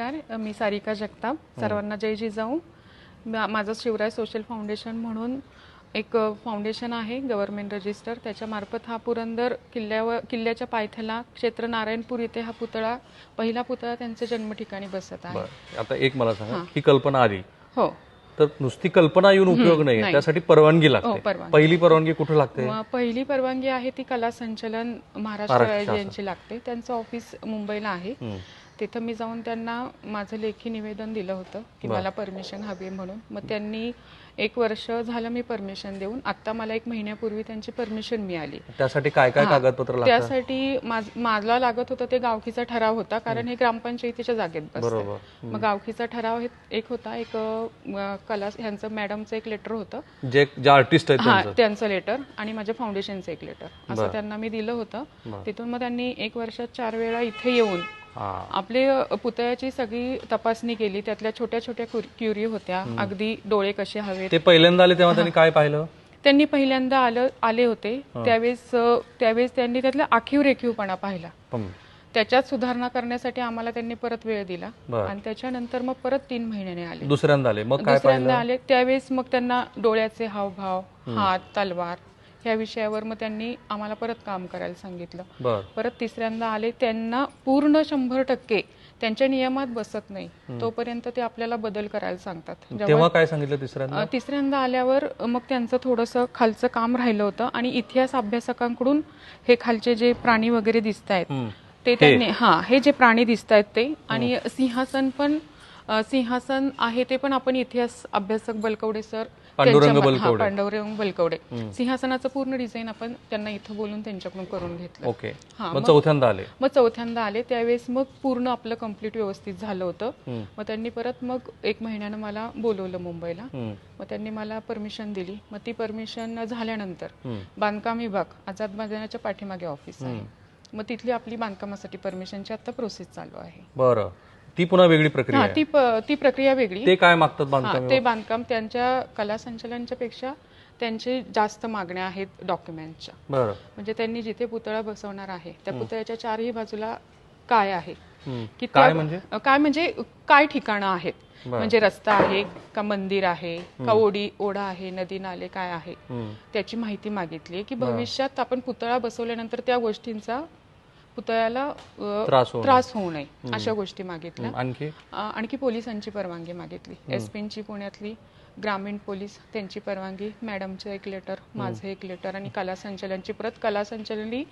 नमस्कार मी सारिका जगताप. सर्वांना जय जिजाऊ माझं शिवराय सोशल फाउंडेशन म्हणून एक फाउंडेशन आहे गव्हर्नमेंट रजिस्टर. त्याच्यामार्फत हा पुरंदर किल्ल्यावर किल्ल्याच्या पायथ्याला क्षेत्र नारायणपूर इथे हा पुतळा पहिला पुतळा त्यांच्या जन्मठिकाणी बसत आहे. आता एक मला सांगा ही. कल्पना आली. हो. तर नुसती कल्पना येऊन उपयोग नाही. त्यासाठी परवानगी हो लागते परवानगी. पहिली परवानगी कुठे लागते? पहिली परवानगी आहे ती कला संचलन महाराष्ट्र यांची लागते. त्यांचं ऑफिस मुंबईला आहे. तिथं मी जाऊन त्यांना माझं लेखी निवेदन दिलं होतं की मला परमिशन हवी आहे म्हणून. मग त्यांनी एक वर्ष झालं मी परमिशन देऊन. आता मला एक महिन्यापूर्वी त्यांची परमिशन मिळाली. त्यासाठी काय काय कागदपत्र त्यासाठी मला लागत होतं ते गावकीचा ठराव होता कारण हे. ग्रामपंचायतीच्या जागेत बसतं. मग गावकीचा ठराव हे एक होता एक कला ह्यांचं मॅडमचं एक लेटर होतं. जे आर्टिस्ट आहेत त्यांचं. लेटर आणि माझ्या फाउंडेशनचं एक लेटर. असं त्यांना मी दिलं होतं. तिथून मग त्यांनी एक वर्षात चार वेळा इथे येऊन आपले पुतळ्याची सगळी तपासणी केली त्यातल्या छोट्या छोट्या क्युर- होत्या. अगदी डोळे कसे हवेत. ते पहिल्यांदा आले तेव्हा त्यांनी काय पाहिलं? त्यांनी पहिल्यांदा आलं आले होते. त्यावेळेस त्यावेळेस त्यांनी त्यातला आखीव रेखीवपणा पाहिला. त्याच्यात सुधारणा करण्यासाठी आम्हाला त्यांनी परत वेळ दिला. आणि त्याच्यानंतर मग परत तीन महिन्याने आले. दुसऱ्यांदा आले. मग दुसऱ्यांदा आले. त्यावेळेस मग त्यांना डोळ्याचे हावभाव हात तलवार ह्या विषयावर मग त्यांनी आम्हाला परत काम करायला सांगितलं. परत तिसऱ्यांदा आले त्यांना पूर्ण शंभर टक्के त्यांच्या नियमात बसत नाही. तोपर्यंत ते आपल्याला बदल करायला सांगतात. तेव्हा काय सांगितलं तिसऱ्यांदा? तिसऱ्यांदा आल्यावर मग त्यांचं थोडंसं खालचं काम राहिलं होतं आणि इतिहास अभ्यासकांकडून हे खालचे जे प्राणी वगैरे दिसत आहेत. ते त्यांनी हा हे जे प्राणी दिसत आहेत ते आणि सिंहासन पण सिंहासन आहे ते पण आपण इतिहास अभ्यासक बलकवडे सर पांडुरंग बलकवडे. पांडुरंग बलकवडे. सिंहासनाचं पूर्ण डिझाईन आपण त्यांना इथं बोलून त्यांच्याकडून करून घेतलं. ओके. हा, मग चौथ्यांदा आले. मग चौथ्यांदा आले. त्यावेळेस मग पूर्ण आपलं कंप्लीट व्यवस्थित झालं होतं. मग त्यांनी परत मग एक महिन्यानं मला बोलवलं मुंबईला. मग त्यांनी मला परमिशन दिली. मग ती परमिशन झाल्यानंतर. बांधकाम विभाग आझाद मैदानाच्या पाठीमागे ऑफिस आहे. मग तिथली आपली बांधकामासाठी परमिशनची आता प्रोसेस चालू आहे. बरं. ती पुन्हा वेगळी प्रक्रिया हा आहे. ती प- ती प्रक्रिया वेगळी. ते काय मागतात हा बांधकाम ते बांधकाम त्यांच्या कला संचलनाच्या पेक्षा त्यांचे जास्त मागण्या आहेत डॉक्युमेंटच्या. बरं. म्हणजे त्यांनी जिथे पुतळा बसवणार आहे त्या पुतळ्याच्या चारही बाजूला काय आहे? हम्म. की काय म्हणजे? काय म्हणजे काय ठिकाणं आहेत? बरं. म्हणजे रस्ता आहे का मंदिर आहे? का ओढी ओढा आहे नदी नाले काय आहे? हम्म. त्याची माहिती मागितली की भविष्यात आपण पुतळा बसवल्यानंतर त्या गोष्टींचा पुतळ्याला त्रास होऊ नये. त्रास होऊ नये अशा गोष्टी मागितल्या. आणखी? आणखी पोलिसांची परवानगी मागितली. एस ची पुण्यातली ग्रामीण पोलीस त्यांची परवानगी. मॅडमचं एक लेटर माझं एक लेटर आणि कला संचलनची. प्रत कला संचलनी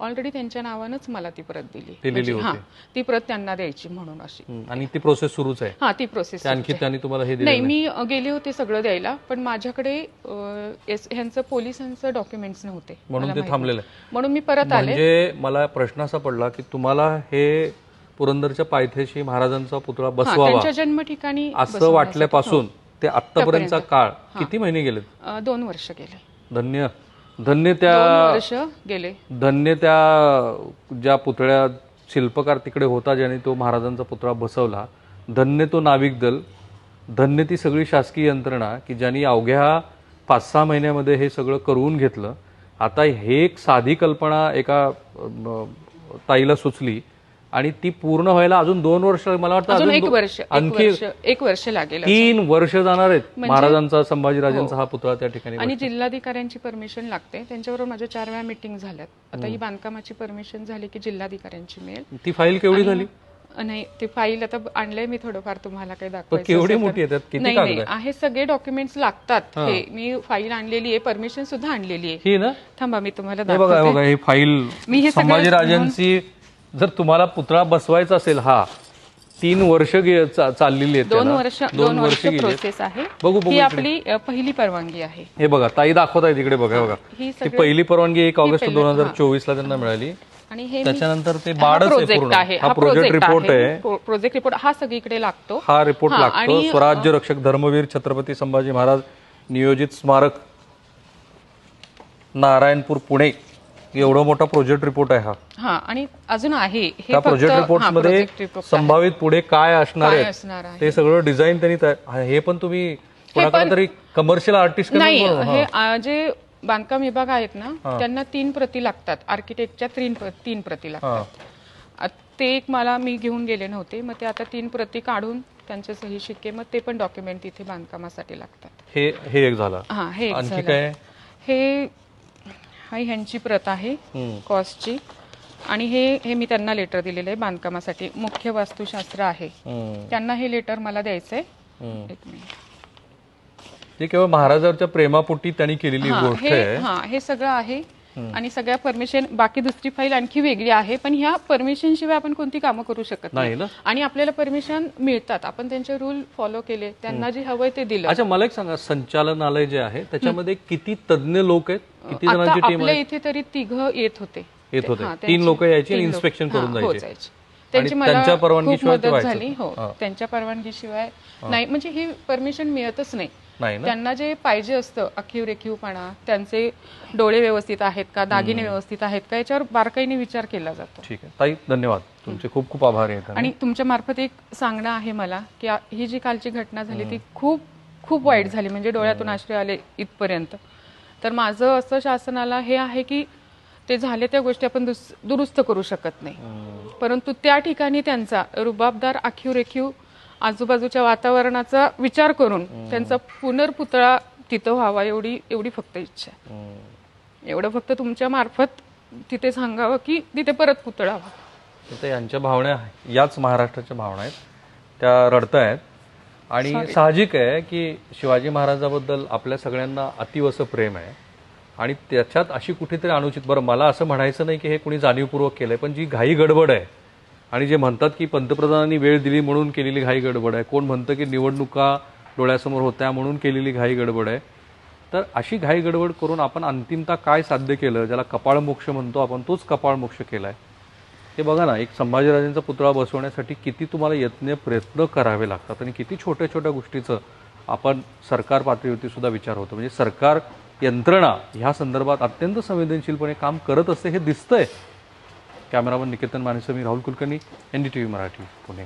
ऑलरेडी त्यांच्या नावानंच मला ती प्रत दिली. म्हणजे, हा ती प्रत त्यांना द्यायची म्हणून अशी. आणि ती प्रोसेस सुरूच आहे. हा ती प्रोसेस आणखी त्यांनी तुम्हाला हे दिलं नाही मी गेले होते सगळं द्यायला पण माझ्याकडे ह्यांचं पोलिसांचं डॉक्युमेंट्स नव्हते. म्हणून ते थांबलेलं. म्हणून मी परत आले. म्हणजे मला प्रश्न असा पडला की तुम्हाला हे पुरंदरच्या पायथ्याशी महाराजांचा पुतळा हा, बसवावा त्यांच्या जन्म ठिकाणी असं वाटल्यापासून ते आतापर्यंतचा काळ किती महिने गेलेत? अ, दोन वर्ष गेले. धन्य. धन्य त्या गेले. धन्य त्या ज्या पुतळ्या शिल्पकार तिकडे होता ज्याने तो महाराजांचा पुतळा बसवला. धन्य तो नाविक दल. धन्य ती सगळी शासकीय यंत्रणा की ज्यांनी अवघ्या पाच सहा महिन्यामध्ये हे सगळं करून घेतलं. आता हे एक साधी कल्पना एका ताईला सुचली. आणि ती पूर्ण व्हायला अजून दोन वर्ष मला वाटतं एक वर्ष एक आणखी वर्ष एक वर्ष लागेल तीन वर्ष जाणार आहेत. महाराजांचा संभाजीराजांचा हा. पुतळा त्या ठिकाणी आणि जिल्हाधिकाऱ्यांची परमिशन लागते. त्यांच्याबरोबर माझ्या चार वेळा मिटिंग झाल्यात. आता ही बांधकामाची परमिशन झाली की जिल्हाधिकाऱ्यांची मिळेल ती फाईल केवढी झाली? नाही ते फाईल आता आणलंय मी थोडंफार तुम्हाला काही दाखवायचं केवढी. मोठी? किती नाही नाही. आहे सगळे डॉक्युमेंट्स लागतात. हे. मी फाईल आणलेली आहे परमिशन सुद्धा आणलेली आहे. ही ना? थांबा मी तुम्हाला हे हे दाखवते. ही मी हे संभाजीराजांची जर तुम्हाला पुतळा बसवायचा असेल हा तीन वर्ष चाललेली आहेत दोन. वर्ष दोन वर्ष प्रोसेस आहे. बघू, बघू ही. आपली पहिली परवानगी आहे. हे बघा ताई दाखवत आहे तिकडे बघा बघा. ही पहिली परवानगी एक ऑगस्ट दोन हजार चोवीस ला त्यांना मिळाली. आणि हे त्याच्यानंतर ते प्रोजेक्ट आहे हा प्रोजेक्ट रिपोर्ट आहे. प्रो- प्रोजेक्ट रिपोर्ट हा सगळीकडे लागतो. हा रिपोर्ट लागतो. स्वराज्य रक्षक धर्मवीर छत्रपती संभाजी महाराज नियोजित स्मारक नारायणपूर पुणे. एवढा मोठा प्रोजेक्ट रिपोर्ट आहे हा. हा आणि अजून आहे हे त्या फक्त- प्रोजेक्ट हा, रिपोर्टमध्ये project report आहे. संभावित पुढे काय असणार काय असणार आहे? ते सगळं डिझाईन त्यांनी हे पण तुम्ही कोणाकडे तरी कमर्शियल आर्टिस्ट नाही हे जे बांधकाम विभाग आहेत ना त्यांना तीन प्रती लागतात. आर्किटेक्टच्या तीन प्र- तीन प्रती लागतात. ते एक मला मी घेऊन गेले नव्हते. मग ते आता तीन प्रती काढून त्यांचे सही शिक्के मग ते पण डॉक्युमेंट तिथे बांधकामासाठी लागतात. हे हे एक झालं. हा हे एक आणखी झालं. काय? हे हा ह्यांची प्रत आहे. कॉस्टची आणि हे हे मी त्यांना लेटर दिलेलं आहे बांधकामासाठी. मुख्य वास्तुशास्त्र आहे. त्यांना हे लेटर मला द्यायचंय. एक मिनिट केवळ महाराजांच्या प्रेमापोटी त्यांनी केलेली गोष्ट हे आहे. हा हे सगळं आहे. आणि सगळ्या परमिशन बाकी दुसरी फाईल आणखी वेगळी आहे पण ह्या परमिशन शिवाय आपण कोणती कामं करू शकत नाही. ना? आणि आपल्याला परमिशन मिळतात. आपण त्यांचे रूल फॉलो केले त्यांना जे हवंय ते दिलं. अच्छा मला एक सांगा संचालनालय जे आहे त्याच्यामध्ये किती तज्ञ लोक आहेत? किती जणांची टीम आपल्या आहे? इथे तरी तिघ येत होते. येत होते. हा, तीन लोक यायची इन्स्पेक्शन हा, करून हो, जायचे. जायचे. त्यांची मला त्यांच्या खूप मदत. झाली हो. हा. त्यांच्या परवानगीशिवाय नाही म्हणजे ही परमिशन मिळतच नाही. त्यांना जे पाहिजे असतं अखीव रेखीवपणा त्यांचे डोळे व्यवस्थित आहेत का दागिने व्यवस्थित आहेत का याच्यावर बारकाईने विचार केला जातो. ठीक आहे. ताई धन्यवाद. तुमचे खूप खूप आभार आहेत आणि तुमच्या मार्फत एक सांगणं आहे मला की ही जी कालची घटना झाली ती खूप खूप वाईट झाली म्हणजे डोळ्यातून आश्रय आले इथपर्यंत. तर माझं असं शासनाला हे आहे की ते झाले त्या गोष्टी आपण दुरुस्त करू शकत नाही. परंतु त्या ठिकाणी त्यांचा रुबाबदार आखीव रेखीव आजूबाजूच्या वातावरणाचा विचार करून त्यांचा पुनर्पुतळा तिथं व्हावा एवढी एवढी फक्त इच्छा आहे. एवढं फक्त तुमच्या मार्फत तिथे सांगावं की तिथे परत पुतळा व्हावा यांच्या भावना याच महाराष्ट्राच्या भावना आहेत. त्या रडतायत. आणि साहजिक आहे की शिवाजी महाराजाबद्दल आपल्या सगळ्यांना अतिव असं प्रेम आहे. आणि त्याच्यात अशी कुठेतरी अनुचित बरं मला असं म्हणायचं नाही की हे कुणी जाणीवपूर्वक केलंय पण जी घाई गडबड आहे आणि जे म्हणतात की पंतप्रधानांनी वेळ दिली म्हणून केलेली घाई गडबड आहे. कोण म्हणतं की निवडणुका डोळ्यासमोर होत्या म्हणून केलेली घाई गडबड आहे. तर अशी घाई गडबड करून आपण अंतिमता काय साध्य केलं ज्याला कपाळ मोक्ष म्हणतो आपण तोच कपाळ मोक्ष आहे हे बघा ना एक संभाजीराजांचा पुतळा बसवण्यासाठी किती तुम्हाला यत्न प्रयत्न करावे लागतात आणि किती छोट्या छोट्या गोष्टीचं आपण सरकार पातळीवरती सुद्धा विचार होतो. म्हणजे सरकार यंत्रणा ह्या संदर्भात अत्यंत संवेदनशीलपणे काम करत असते हे दिसतंय. कॅमेरामन निकेतन मानेसह मी Rahul Kulkarni N D T V Marathi Pune.